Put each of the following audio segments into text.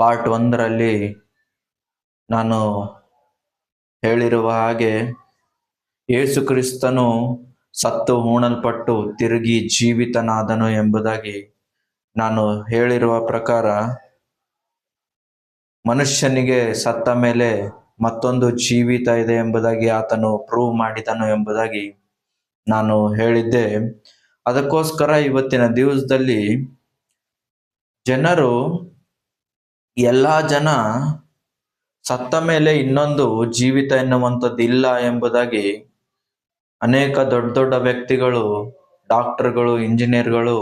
Part ಒಂದರಲ್ಲಿ ನಾನು ಹೇಳಿರುವ ಹಾಗೆ ಯೇಸು ಕ್ರಿಸ್ತನು ಸತ್ತು ಹೂಣಲ್ಪಟ್ಟು ತಿರುಗಿ ಜೀವಿತನಾದನು ಎಂಬುದಾಗಿ ನಾನು ಹೇಳಿರುವ ಪ್ರಕಾರ ಮನುಷ್ಯನಿಗೆ ಸತ್ತ ಮೇಲೆ ಮತ್ತೊಂದು ಜೀವಿತ ಇದೆ ಎಂಬುದಾಗಿ ಆತನು ಪ್ರೂವ್ ಮಾಡಿದನು ಎಂಬುದಾಗಿ ನಾನು ಹೇಳಿದ್ದೆ. ಅದಕ್ಕೋಸ್ಕರ ಇವತ್ತಿನ ದಿವಸದಲ್ಲಿ ಜನರು ಎಲ್ಲಾ ಜನ ಸತ್ತ ಮೇಲೆ ಇನ್ನೊಂದು ಜೀವಿತ ಎನ್ನುವಂಥದ್ದು ಇಲ್ಲ ಎಂಬುದಾಗಿ ಅನೇಕ ದೊಡ್ಡ ದೊಡ್ಡ ವ್ಯಕ್ತಿಗಳು, ಡಾಕ್ಟರ್ಗಳು, ಇಂಜಿನಿಯರ್ಗಳು,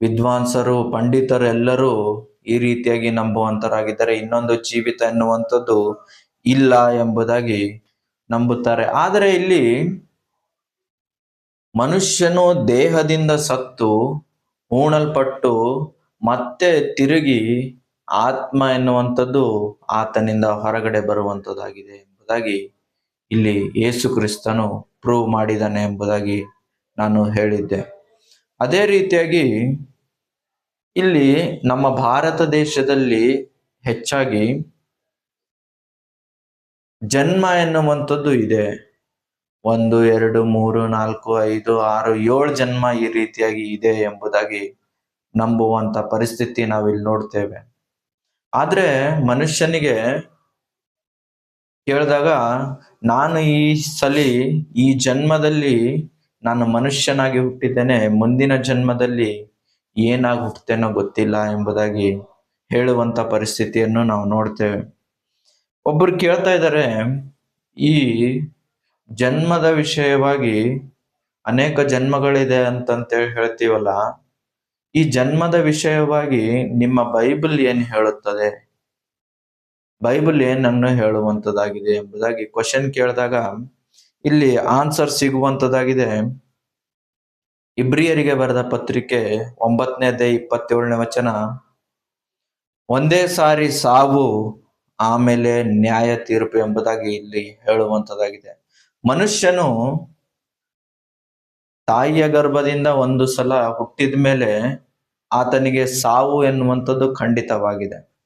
ವಿದ್ವಾಂಸರು, ಪಂಡಿತರೆಲ್ಲರೂ ಈ ರೀತಿಯಾಗಿ ನಂಬುವಂತರಾಗಿದ್ದಾರೆ. ಇನ್ನೊಂದು ಜೀವಿತ ಎನ್ನುವಂಥದ್ದು ಇಲ್ಲ ಎಂಬುದಾಗಿ ನಂಬುತ್ತಾರೆ. ಆದರೆ ಇಲ್ಲಿ ಮನುಷ್ಯನು ದೇಹದಿಂದ ಸತ್ತು, ಹೂಣಲ್ಪಟ್ಟು ಮತ್ತೆ ತಿರುಗಿ ಆತ್ಮ ಎನ್ನುವಂಥದ್ದು ಆತನಿಂದ ಹೊರಗಡೆ ಬರುವಂಥದ್ದಾಗಿದೆ ಎಂಬುದಾಗಿ ಇಲ್ಲಿ ಯೇಸು ಕ್ರಿಸ್ತನು ಪ್ರೂವ್ ಮಾಡಿದ್ದಾನೆ ಎಂಬುದಾಗಿ ನಾನು ಹೇಳಿದ್ದೆ. ಅದೇ ರೀತಿಯಾಗಿ ಇಲ್ಲಿ ನಮ್ಮ ಭಾರತ ದೇಶದಲ್ಲಿ ಹೆಚ್ಚಾಗಿ ಜನ್ಮ ಎನ್ನುವಂಥದ್ದು ಇದೆ. ಒಂದು, ಎರಡು, ಮೂರು, ನಾಲ್ಕು, ಐದು, ಆರು, ಏಳು ಜನ್ಮ ಈ ರೀತಿಯಾಗಿ ಇದೆ ಎಂಬುದಾಗಿ ನಂಬುವಂತ ಪರಿಸ್ಥಿತಿ ನಾವಿಲ್ಲಿ ನೋಡ್ತೇವೆ. ಆದ್ರೆ ಮನುಷ್ಯನಿಗೆ ಕೇಳಿದಾಗ ನಾನು ಈ ಸಲಿ ಈ ಜನ್ಮದಲ್ಲಿ ನಾನು ಮನುಷ್ಯನಾಗಿ ಹುಟ್ಟಿದ್ದೇನೆ, ಮುಂದಿನ ಜನ್ಮದಲ್ಲಿ ಏನಾಗಿ ಹುಟ್ಟುತ್ತೇನೋ ಗೊತ್ತಿಲ್ಲ ಎಂಬುದಾಗಿ ಹೇಳುವಂತ ಪರಿಸ್ಥಿತಿಯನ್ನು ನಾವು ನೋಡ್ತೇವೆ. ಒಬ್ಬರು ಕೇಳ್ತಾ ಇದ್ದಾರೆ, ಈ ಜನ್ಮದ ವಿಷಯವಾಗಿ ಅನೇಕ ಜನ್ಮಗಳಿದೆ ಅಂತಂತೇಳಿ ಹೇಳ್ತೀವಲ್ಲ ಈ ಜನ್ಮದ ವಿಷಯವಾಗಿ ನಿಮ್ಮ ಬೈಬಲ್ ಏನ್ ಹೇಳುತ್ತದೆ? ಬೈಬಲ್ ಏನನ್ನು ಹೇಳುವಂತದಾಗಿದೆ ಎಂಬುದಾಗಿ ಕ್ವಶನ್ ಕೇಳಿದಾಗ ಇಲ್ಲಿ ಆನ್ಸರ್ ಸಿಗುವಂತದಾಗಿದೆ. ಇಬ್ರಿಯರಿಗೆ ಬರೆದ ಪತ್ರಿಕೆ ಒಂಬತ್ತನೇ ಅಧ್ಯಾಯ ಇಪ್ಪತ್ತೇಳನೇ ವಚನ, ಒಂದೇ ಸಾರಿ ಸಾವು ಆಮೇಲೆ ನ್ಯಾಯ ತೀರ್ಪು ಎಂಬುದಾಗಿ ಇಲ್ಲಿ ಹೇಳುವಂತದಾಗಿದೆ. ಮನುಷ್ಯನು ತಾಯಿಯ ಗರ್ಭದಿಂದ ಒಂದು ಸಲ ಹುಟ್ಟಿದ ಮೇಲೆ ಆತನಿಗೆ ಸಾವು ಎನ್ನುವಂಥದ್ದು ಖಂಡಿತವಾಗಿದೆ.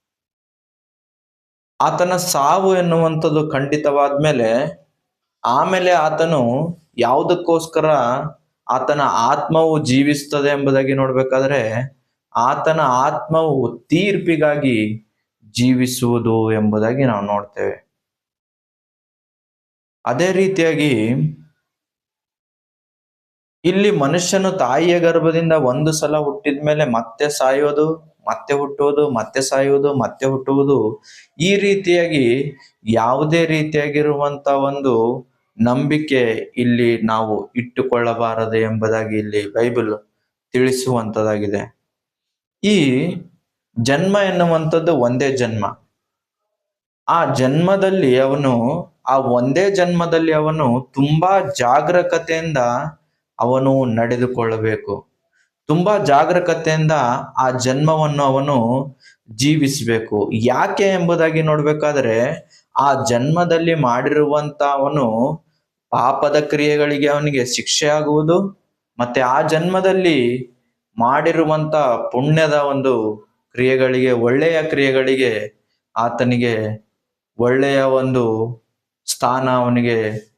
ಆತನ ಸಾವು ಎನ್ನುವಂಥದ್ದು ಖಂಡಿತವಾದ್ಮೇಲೆ ಆಮೇಲೆ ಆತನು ಯಾವುದಕ್ಕೋಸ್ಕರ ಆತನ ಆತ್ಮವು ಜೀವಿಸ್ತದೆ ಎಂಬುದಾಗಿ ನೋಡ್ಬೇಕಾದ್ರೆ ಆತನ ಆತ್ಮವು ತೀರ್ಪಿಗಾಗಿ ಜೀವಿಸುವುದು ಎಂಬುದಾಗಿ ನಾವು ನೋಡ್ತೇವೆ. ಅದೇ ರೀತಿಯಾಗಿ ಇಲ್ಲಿ ಮನುಷ್ಯನು ತಾಯಿಯ ಗರ್ಭದಿಂದ ಒಂದು ಸಲ ಹುಟ್ಟಿದ ಮೇಲೆ ಮತ್ತೆ ಸಾಯೋದು, ಮತ್ತೆ ಹುಟ್ಟುವುದು, ಮತ್ತೆ ಸಾಯುವುದು, ಮತ್ತೆ ಹುಟ್ಟುವುದು ಈ ರೀತಿಯಾಗಿ ಯಾವುದೇ ರೀತಿಯಾಗಿರುವಂತ ಒಂದು ನಂಬಿಕೆ ಇಲ್ಲಿ ನಾವು ಇಟ್ಟುಕೊಳ್ಳಬಾರದು ಎಂಬುದಾಗಿ ಇಲ್ಲಿ ಬೈಬಲ್ ತಿಳಿಸುವಂತದಾಗಿದೆ. ಈ ಜನ್ಮ ಎನ್ನುವಂಥದ್ದು ಒಂದೇ ಜನ್ಮ. ಆ ಜನ್ಮದಲ್ಲಿ ಅವನು, ಆ ಒಂದೇ ಜನ್ಮದಲ್ಲಿ ಅವನು ತುಂಬಾ ಜಾಗರೂಕತೆಯಿಂದ ಅವನು ನಡೆದುಕೊಳ್ಳಬೇಕು. ತುಂಬಾ ಜಾಗರೂಕತೆಯಿಂದ ಆ ಜನ್ಮವನ್ನು ಅವನು ಜೀವಿಸಬೇಕು. ಯಾಕೆ ಎಂಬುದಾಗಿ ನೋಡ್ಬೇಕಾದ್ರೆ, ಆ ಜನ್ಮದಲ್ಲಿ ಮಾಡಿರುವಂತ ಅವನು ಪಾಪದ ಕ್ರಿಯೆಗಳಿಗೆ ಅವನಿಗೆ ಶಿಕ್ಷೆ ಆಗುವುದು ಮತ್ತೆ ಆ ಜನ್ಮದಲ್ಲಿ ಮಾಡಿರುವಂತ ಪುಣ್ಯದ ಒಂದು ಕ್ರಿಯೆಗಳಿಗೆ, ಒಳ್ಳೆಯ ಕ್ರಿಯೆಗಳಿಗೆ ಆತನಿಗೆ ಒಳ್ಳೆಯ ಒಂದು ಸ್ಥಾನ ಅವನಿಗೆ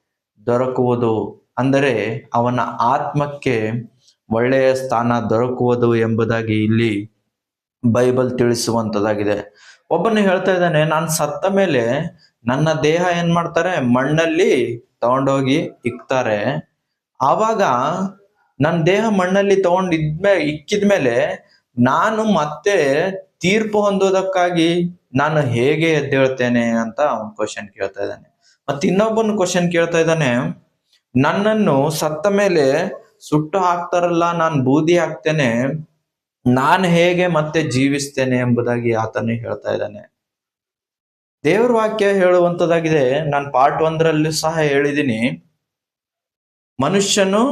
ದೊರಕುವುದು. ಅಂದರೆ ಅವನ ಆತ್ಮಕ್ಕೆ ಒಳ್ಳೆಯ ಸ್ಥಾನ ದೊರಕುವುದು ಎಂಬುದಾಗಿ ಇಲ್ಲಿ ಬೈಬಲ್ ತಿಳಿಸುವಂತದಾಗಿದೆ. ಒಬ್ಬನು ಹೇಳ್ತಾ ಇದ್ದಾನೆ, ನಾನು ಸತ್ತ ಮೇಲೆ ನನ್ನ ದೇಹ ಏನ್ ಮಾಡ್ತಾರೆ? ಮಣ್ಣಲ್ಲಿ ತಗೊಂಡೋಗಿ ಇಕ್ತಾರೆ. ಆವಾಗ ನನ್ನ ದೇಹ ಮಣ್ಣಲ್ಲಿ ತಗೊಂಡ್ ಇದ್ಮೇ ಇಕ್ಕಿದ್ಮೇಲೆ ನಾನು ಮತ್ತೆ ತೀರ್ಪು ಹೊಂದೋದಕ್ಕಾಗಿ ನಾನು ಹೇಗೆ ಎದ್ದೇಳ್ತೇನೆ? ಅಂತ ಅವನ್ ಕ್ವಶನ್ ಕೇಳ್ತಾ ಇದ್ದಾನೆ. ಮತ್ತೆ ಇನ್ನೊಬ್ಬನ ಕ್ವಶನ್ ಕೇಳ್ತಾ ಇದ್ದಾನೆ ನನ್ನನ್ನು ಸತ್ತ ಮೇಲೆ ಸುಟ್ಟು ಹಾಕ್ತಾರಲ್ಲ, ನಾನು ಬೂದಿ ಹಾಕ್ತೇನೆ, ನಾನು ಹೇಗೆ ಮತ್ತೆ ಜೀವಿಸ್ತೇನೆ ಎಂಬುದಾಗಿ ಆತನು ಹೇಳ್ತಾ ಇದ್ದಾನೆ. ದೇವ್ರ ವಾಕ್ಯ ಹೇಳುವಂತದಾಗಿದೆ, ನಾನು ಪಾರ್ಟ್ ಒಂದರಲ್ಲಿ ಸಹ ಹೇಳಿದ್ದೀನಿ. ಮನುಷ್ಯನು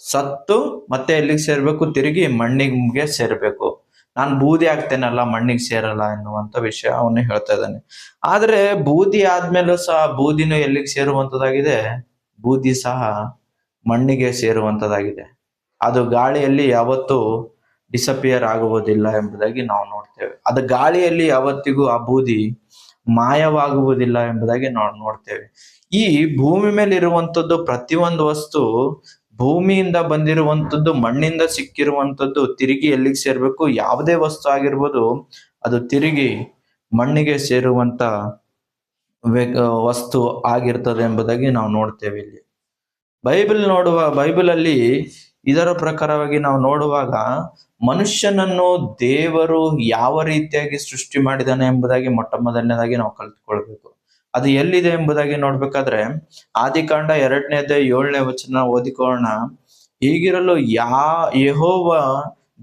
ಸತ್ತು ಮತ್ತೆ ಎಲ್ಲಿಗೆ ಸೇರ್ಬೇಕು? ತಿರುಗಿ ಮಣ್ಣಿಗೆ ಸೇರ್ಬೇಕು. ನಾನು ಬೂದಿ ಆಗ್ತೇನಲ್ಲ ಮಣ್ಣಿಗೆ ಸೇರಲ್ಲ ಎನ್ನುವಂತ ವಿಷಯ ಅವನು ಹೇಳ್ತಾ ಇದ್ದಾನೆ. ಆದ್ರೆ ಬೂದಿ ಆದ್ಮೇಲೂ ಸಹ ಬೂದಿನೂ ಎಲ್ಲಿಗೆ ಸೇರುವಂತದಾಗಿದೆ? ಬೂದಿ ಸಹ ಮಣ್ಣಿಗೆ ಸೇರುವಂತದಾಗಿದೆ. ಅದು ಗಾಳಿಯಲ್ಲಿ ಯಾವತ್ತೂ ಡಿಸಪಿಯರ್ ಆಗುವುದಿಲ್ಲ ಎಂಬುದಾಗಿ ನಾವು ನೋಡ್ತೇವೆ. ಅದು ಗಾಳಿಯಲ್ಲಿ ಯಾವತ್ತಿಗೂ ಆ ಬೂದಿ ಮಾಯವಾಗುವುದಿಲ್ಲ ಎಂಬುದಾಗಿ ನಾವು ನೋಡ್ತೇವೆ. ಈ ಭೂಮಿ ಮೇಲೆ ಇರುವಂಥದ್ದು ಪ್ರತಿಯೊಂದು ವಸ್ತು ಭೂಮಿಯಿಂದ ಬಂದಿರುವಂತದ್ದು, ಮಣ್ಣಿಂದ ಸಿಕ್ಕಿರುವಂತದ್ದು ತಿರುಗಿ ಎಲ್ಲಿಗೆ ಸೇರ್ಬೇಕು, ಯಾವುದೇ ವಸ್ತು ಆಗಿರ್ಬೋದು, ಅದು ತಿರುಗಿ ಮಣ್ಣಿಗೆ ಸೇರುವಂತ ವಸ್ತು ಆಗಿರ್ತದೆ ಎಂಬುದಾಗಿ ನಾವು ನೋಡ್ತೇವೆ ಇಲ್ಲಿ. ಬೈಬಲ್ ನೋಡುವ ಬೈಬಲ್ ಅಲ್ಲಿ ಇದರ ಪ್ರಕಾರವಾಗಿ ನಾವು ನೋಡುವಾಗ ಮನುಷ್ಯನನ್ನು ದೇವರು ಯಾವ ರೀತಿಯಾಗಿ ಸೃಷ್ಟಿ ಮಾಡಿದಾನೆ ಎಂಬುದಾಗಿ ಮೊಟ್ಟ ಮೊದಲನೇದಾಗಿ ನಾವು ಕಲ್ತ್ಕೊಳ್ಬೇಕು. ಅದು ಎಲ್ಲಿದೆ ಎಂಬುದಾಗಿ ನೋಡ್ಬೇಕಾದ್ರೆ ಆದಿಕಾಂಡ ಎರಡನೇದೇ ಏಳನೇ ವಚನ ಓದಿಕೊಳ್ಳೋಣ. ಹೀಗಿರಲು ಯಾ, ಯಹೋವ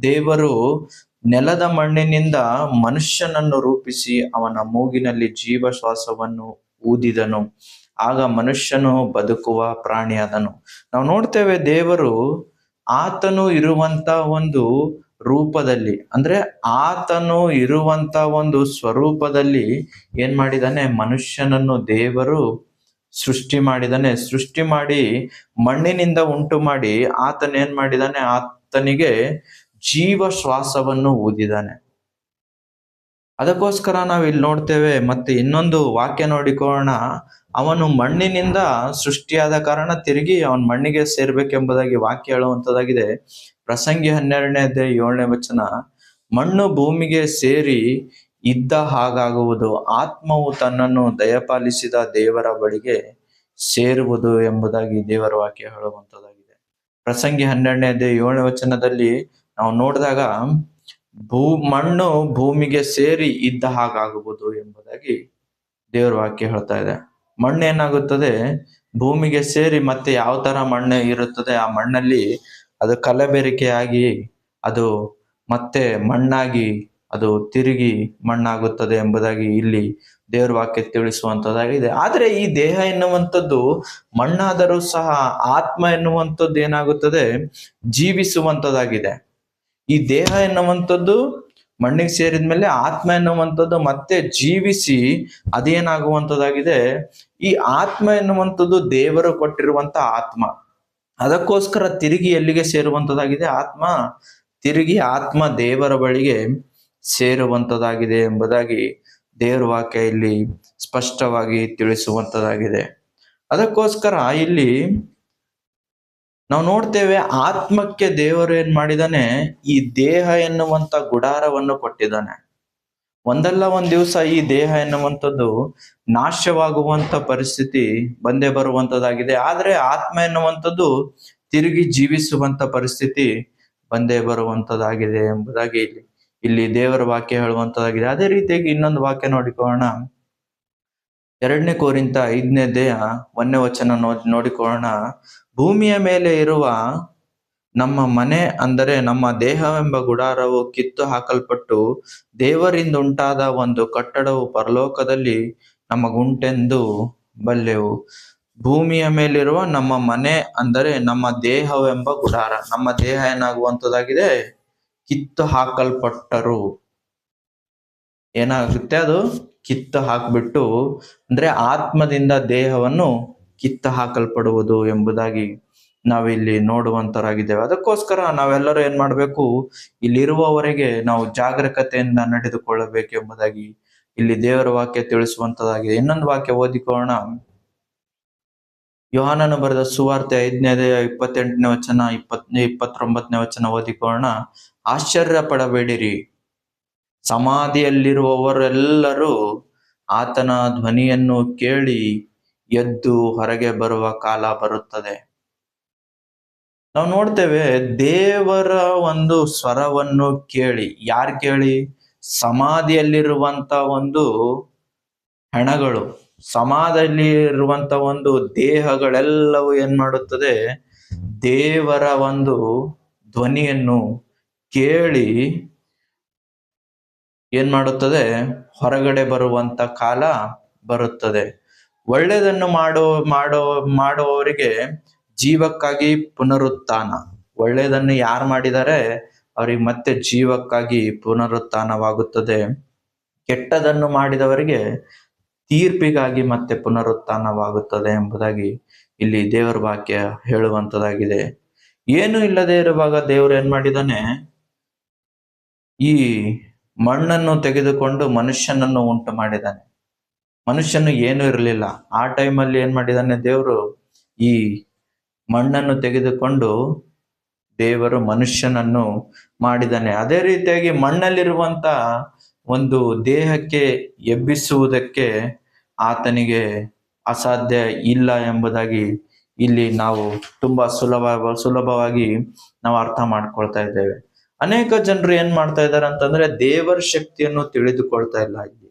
ದೇವರು ನೆಲದ ಮಣ್ಣಿನಿಂದ ಮನುಷ್ಯನನ್ನು ರೂಪಿಸಿ ಅವನ ಮೂಗಿನಲ್ಲಿ ಜೀವ ಶ್ವಾಸವನ್ನು ಊದಿದನು. ಆಗ ಮನುಷ್ಯನು ಬದುಕುವ ಪ್ರಾಣಿಯಾದನು. ನಾವು ನೋಡ್ತೇವೆ ದೇವರು ಆತನು ಇರುವಂತ ಒಂದು ರೂಪದಲ್ಲಿ, ಅಂದ್ರೆ ಆತನು ಇರುವಂತ ಒಂದು ಸ್ವರೂಪದಲ್ಲಿ ಏನ್ ಮಾಡಿದಾನೆ ಮನುಷ್ಯನನ್ನು ದೇವರು ಸೃಷ್ಟಿ ಮಾಡಿದಾನೆ ಸೃಷ್ಟಿ ಮಾಡಿ ಮಣ್ಣಿನಿಂದ ಉಂಟು ಮಾಡಿ ಆತನ ಏನ್ ಮಾಡಿದಾನೆ ಆತನಿಗೆ ಜೀವ ಶ್ವಾಸವನ್ನು ಊದಿದಾನೆ ಅದಕ್ಕೋಸ್ಕರ ನಾವು ಇಲ್ಲಿ ನೋಡ್ತೇವೆ, ಮತ್ತೆ ಇನ್ನೊಂದು ವಾಕ್ಯ ನೋಡಿಕೊಳ್ಳೋಣ. ಅವನು ಮಣ್ಣಿನಿಂದ ಸೃಷ್ಟಿಯಾದ ಕಾರಣ ತಿರುಗಿ ಅವನ್ ಮಣ್ಣಿಗೆ ಸೇರ್ಬೇಕೆಂಬುದಾಗಿ ವಾಕ್ಯ ಹೇಳುವಂತದಾಗಿದೆ ಪ್ರಸಂಗಿ ಹನ್ನೆರಡನೇ ಅಧ್ಯಾಯ ಏಳನೇ ವಚನ, ಮಣ್ಣು ಭೂಮಿಗೆ ಸೇರಿ ಇದ್ದ ಹಾಗಾಗುವುದು, ಆತ್ಮವು ತನ್ನನ್ನು ದಯಪಾಲಿಸಿದ ದೇವರ ಬಳಿಗೆ ಸೇರುವುದು ಎಂಬುದಾಗಿ ದೇವರ ವಾಕ್ಯ ಹೇಳುವಂತದಾಗಿದೆ ಪ್ರಸಂಗಿ ಹನ್ನೆರಡನೇ ಅಧ್ಯಾಯ ಏಳನೇ ವಚನದಲ್ಲಿ ನಾವು ನೋಡಿದಾಗ ಭೂ, ಮಣ್ಣು ಭೂಮಿಗೆ ಸೇರಿ ಇದ್ದ ಹಾಗಾಗುವುದು ಎಂಬುದಾಗಿ ದೇವರ ವಾಕ್ಯ ಹೇಳ್ತಾ ಇದೆ. ಮಣ್ಣು ಏನಾಗುತ್ತದೆ? ಭೂಮಿಗೆ ಸೇರಿ ಮತ್ತೆ ಯಾವ ತರ ಮಣ್ಣು ಇರುತ್ತದೆ? ಆ ಮಣ್ಣಲ್ಲಿ ಅದು ಕಲಬೆರಿಕೆಯಾಗಿ, ಅದು ಮತ್ತೆ ಮಣ್ಣಾಗಿ, ಅದು ತಿರುಗಿ ಮಣ್ಣಾಗುತ್ತದೆ ಎಂಬುದಾಗಿ ಇಲ್ಲಿ ದೇವರ ವಾಕ್ಯ ತಿಳಿಸುವಂತದ್ದಾಗಿದೆ. ಆದ್ರೆ ಈ ದೇಹ ಎನ್ನುವಂಥದ್ದು ಮಣ್ಣಾದರೂ ಸಹ ಆತ್ಮ ಎನ್ನುವಂಥದ್ದು ಏನಾಗುತ್ತದೆ? ಜೀವಿಸುವಂತದ್ದಾಗಿದೆ ಈ ದೇಹ ಎನ್ನುವಂಥದ್ದು ಮಣ್ಣಿಗೆ ಸೇರಿದ ಮೇಲೆ ಆತ್ಮ ಎನ್ನುವಂಥದ್ದು ಮತ್ತೆ ಜೀವಿಸಿ ಅದೇನಾಗುವಂಥದ್ದಾಗಿದೆ? ಈ ಆತ್ಮ ಎನ್ನುವಂಥದ್ದು ದೇವರು ಕೊಟ್ಟಿರುವಂತ ಆತ್ಮ. ಅದಕ್ಕೋಸ್ಕರ ತಿರುಗಿ ಎಲ್ಲಿಗೆ ಸೇರುವಂಥದ್ದಾಗಿದೆ? ಆತ್ಮ ತಿರುಗಿ ಆತ್ಮ ದೇವರ ಬಳಿಗೆ ಸೇರುವಂಥದ್ದಾಗಿದೆ ಎಂಬುದಾಗಿ ದೇವರ ವಾಕ್ಯ ಇಲ್ಲಿ ಸ್ಪಷ್ಟವಾಗಿ ತಿಳಿಸುವಂತದ್ದಾಗಿದೆ ಅದಕ್ಕೋಸ್ಕರ ಇಲ್ಲಿ ನಾವು ನೋಡ್ತೇವೆ ಆತ್ಮಕ್ಕೆ ದೇವರು ಏನ್ ಮಾಡಿದಾನೆ? ಈ ದೇಹ ಎನ್ನುವಂತ ಗುಡಾರವನ್ನು ಕೊಟ್ಟಿದ್ದಾನೆ. ಒಂದಲ್ಲ ಒಂದ್ ದಿವಸ ಈ ದೇಹ ಎನ್ನುವಂಥದ್ದು ನಾಶವಾಗುವಂತ ಪರಿಸ್ಥಿತಿ ಬಂದೇ ಬರುವಂತದ್ದಾಗಿದೆ ಆದ್ರೆ ಆತ್ಮ ಎನ್ನುವಂಥದ್ದು ತಿರುಗಿ ಜೀವಿಸುವಂತ ಪರಿಸ್ಥಿತಿ ಬಂದೇ ಬರುವಂತದ್ದಾಗಿದೆ ಎಂಬುದಾಗಿ ಇಲ್ಲಿ ಇಲ್ಲಿ ದೇವರ ವಾಕ್ಯ ಹೇಳುವಂತದ್ದಾಗಿದೆ ಅದೇ ರೀತಿಯಾಗಿ ಇನ್ನೊಂದು ವಾಕ್ಯ ನೋಡಿಕೊಳ್ಳೋಣ. ಎರಡನೇ ಕೋರಿಂತ ಐದನೇ ದೇಹ ಒಂದನೇ ವಚನ ನೋಡಿಕೊಳ್ಳೋಣ. ಭೂಮಿಯ ಮೇಲೆ ಇರುವ ನಮ್ಮ ಮನೆ ಅಂದರೆ ನಮ್ಮ ದೇಹವೆಂಬ ಗುಡಾರವು ಕಿತ್ತು ಹಾಕಲ್ಪಟ್ಟು ದೇವರಿಂದ ಉಂಟಾದ ಒಂದು ಕಟ್ಟಡವು ಪರಲೋಕದಲ್ಲಿ ನಮಗುಂಟೆಂದು ಬಲ್ಲೆವು. ಭೂಮಿಯ ಮೇಲಿರುವ ನಮ್ಮ ಮನೆ ಅಂದರೆ ನಮ್ಮ ದೇಹವೆಂಬ ಗುಡಾರ. ನಮ್ಮ ದೇಹ ಏನಾಗುವಂಥದ್ದಾಗಿದೆ? ಕಿತ್ತು ಹಾಕಲ್ಪಟ್ಟರು. ಏನಾಗುತ್ತೆ ಅದು? ಕಿತ್ತು ಹಾಕ್ಬಿಟ್ಟು, ಅಂದ್ರೆ ಆತ್ಮದಿಂದ ದೇಹವನ್ನು ಕಿತ್ತು ಹಾಕಲ್ಪಡುವುದು ಎಂಬುದಾಗಿ ನಾವಿಲ್ಲಿ ನೋಡುವಂತರಾಗಿದ್ದೇವೆ. ಅದಕ್ಕೋಸ್ಕರ ನಾವೆಲ್ಲರೂ ಏನ್ ಮಾಡಬೇಕು? ಇಲ್ಲಿರುವವರೆಗೆ ನಾವು ಜಾಗರೂಕತೆಯಿಂದ ನಡೆದುಕೊಳ್ಳಬೇಕು ಎಂಬುದಾಗಿ ಇಲ್ಲಿ ದೇವರ ವಾಕ್ಯ ತಿಳಿಸುವಂತದಾಗಿದೆ. ಇನ್ನೊಂದು ವಾಕ್ಯ ಓದಿಕೊಳ್ಳೋಣ. ಯೋಹಾನನು ಬರೆದ ಸುವಾರ್ತೆ ಐದನೇ ಇಪ್ಪತ್ತೆಂಟನೇ ವಚನ ಇಪ್ಪತ್ತನೇ ಇಪ್ಪತ್ತೊಂಬತ್ತನೇ ವಚನ ಓದಿಕೊಳ್ಳೋಣ. ಆಶ್ಚರ್ಯ ಪಡಬೇಡಿರಿ ಸಮಾಧಿಯಲ್ಲಿರುವವರೆಲ್ಲರೂ ಆತನ ಧ್ವನಿಯನ್ನು ಕೇಳಿ ಎದ್ದು ಹೊರಗೆ ಬರುವ ಕಾಲ ಬರುತ್ತದೆ. ನಾವು ನೋಡ್ತೇವೆ, ದೇವರ ಒಂದು ಸ್ವರವನ್ನು ಕೇಳಿ. ಯಾರು ಕೇಳಿ? ಸಮಾಧಿಯಲ್ಲಿರುವಂತ ಒಂದು ಹೆಣಗಳು. ಸಮಾಧಿಯಲ್ಲಿ ಇರುವಂತ ಒಂದು ದೇಹಗಳೆಲ್ಲವೂ ಏನ್ ಮಾಡುತ್ತದೆ? ದೇವರ ಒಂದು ಧ್ವನಿಯನ್ನು ಕೇಳಿ ಏನ್ ಮಾಡುತ್ತದೆ? ಹೊರಗಡೆ ಬರುವಂತ ಕಾಲ ಬರುತ್ತದೆ. ಒಳ್ಳೆಯದನ್ನು ಮಾಡೋ ಮಾಡೋ ಮಾಡುವವರಿಗೆ ಜೀವಕ್ಕಾಗಿ ಪುನರುತ್ಥಾನ. ಒಳ್ಳೆಯದನ್ನು ಯಾರು ಮಾಡಿದರೆ ಅವರಿಗೆ ಮತ್ತೆ ಜೀವಕ್ಕಾಗಿ ಪುನರುತ್ಥಾನವಾಗುತ್ತದೆ. ಕೆಟ್ಟದನ್ನು ಮಾಡಿದವರಿಗೆ ತೀರ್ಪಿಗಾಗಿ ಮತ್ತೆ ಪುನರುತ್ಥಾನವಾಗುತ್ತದೆ ಎಂಬುದಾಗಿ ಇಲ್ಲಿ ದೇವರ ವಾಕ್ಯ ಹೇಳುವಂತದಾಗಿದೆ. ಏನು ಇಲ್ಲದೆ ಇರುವಾಗ ದೇವರು ಏನ್ ಮಾಡಿದಾನೆ ಈ ಮಣ್ಣನ್ನು ತೆಗೆದುಕೊಂಡು ಮನುಷ್ಯನನ್ನು ಉಂಟು ಮಾಡಿದ್ದಾನೆ. ಮನುಷ್ಯನು ಏನೂ ಇರಲಿಲ್ಲ. ಆ ಟೈಮಲ್ಲಿ ಏನ್ ಮಾಡಿದಾನೆ ದೇವರು? ಈ ಮಣ್ಣನ್ನು ತೆಗೆದುಕೊಂಡು ದೇವರು ಮನುಷ್ಯನನ್ನು ಮಾಡಿದ್ದಾನೆ ಅದೇ ರೀತಿಯಾಗಿ ಮಣ್ಣಲ್ಲಿರುವಂತ ಒಂದು ದೇಹಕ್ಕೆ ಎಬ್ಬಿಸುವುದಕ್ಕೆ ಆತನಿಗೆ ಅಸಾಧ್ಯ ಇಲ್ಲ ಎಂಬುದಾಗಿ ಇಲ್ಲಿ ನಾವು ತುಂಬಾ ಸುಲಭ, ಸುಲಭವಾಗಿ ನಾವು ಅರ್ಥ ಮಾಡ್ಕೊಳ್ತಾ ಇದ್ದೇವೆ. ಅನೇಕ ಜನರು ಏನ್ ಮಾಡ್ತಾ ಇದ್ದಾರೆ ಅಂತಂದ್ರೆ ದೇವರ ಶಕ್ತಿಯನ್ನು ತಿಳಿದುಕೊಳ್ತಾ ಇಲ್ಲಿ.